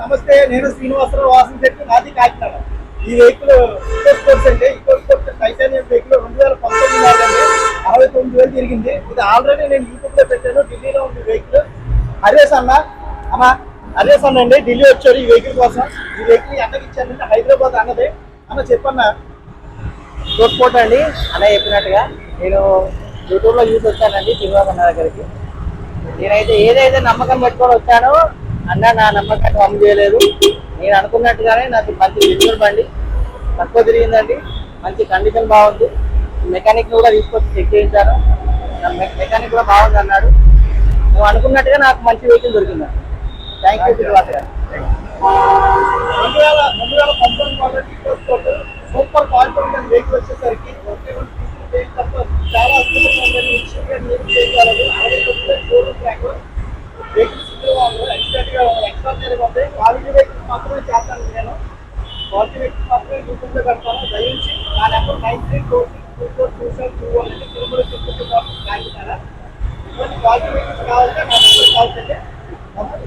నమస్తే నేను శ్రీనివాసరావు వాసన చెప్పి నాది కాకినాడ. ఈ వెహికల్ ఈకో స్పోర్ట్స్ అండి. ఈకో స్పోర్ట్స్ టైటానియం వెహికల్ రెండు వేల పంతొమ్మిది మోడల్ అరవై తొమ్మిది వేలు తిరిగింది. ఇది ఆల్రెడీ నేను యూట్యూబ్లో పెట్టాను. ఢిల్లీలో ఉంది వెహికల్ హరేస్ అన్న అన్న హరేస్ అన్న అండి. ఢిల్లీ వచ్చారు ఈ వెహికల్ కోసం. ఈ వెహికల్ ఎంతకి ఇచ్చానంటే హైదరాబాద్ అన్నదే. అన్న చెప్పన్నా. చూసుకోండి అండి. అలా చెప్పినట్టుగా నేను యూట్యూబ్లో చూసి వచ్చానండి శ్రీనివాస్ అన్న దగ్గరికి. నేనైతే ఏదైతే నమ్మకం పెట్టుకొని వచ్చానో అన్న నా నమ్మకాన్ని అమలు చేయలేదు. నేను అనుకున్నట్టుగానే నాకు మంచి విజువల్ బండి తక్కువ తిరిగిందండి. మంచి కండిషన్ బాగుంది. మెకానిక్ కూడా తీసుకొచ్చి చెక్ చేయించాను. మెకానిక్ కూడా బాగుంది అన్నాడు. నువ్వు అనుకున్నట్టుగా నాకు మంచి వెహికల్ దొరికిందండి థ్యాంక్ యూ శ్రీనివాస్ గారు. రెండు వేల రెండు వేల పంతొమ్మిది మోడల్ సూపర్ కాన్ఫిడెంట్ వెహికల్ వచ్చేసరికి చాలా అద్భుతంగా ఉందని విషయంగా నేను చేయగలరు అరవై తొమ్మిది వేల షోరూమ్ ట్రాక్ వెహికల్ సిద్ధంగా ఉంది ఎక్స్ట్రాట్గా ఎక్స్ట్రాడినరీగా ఉంది మాత్రమే చేస్తాను నేను. క్వాలిటీ మాత్రమే యూట్యూబ్ పెడతాను. దయించి నా number nine three four six two four two seven two one అంటే తిరుమల తిరుపతి ఇటువంటి కావాలంటే నా నెంబర్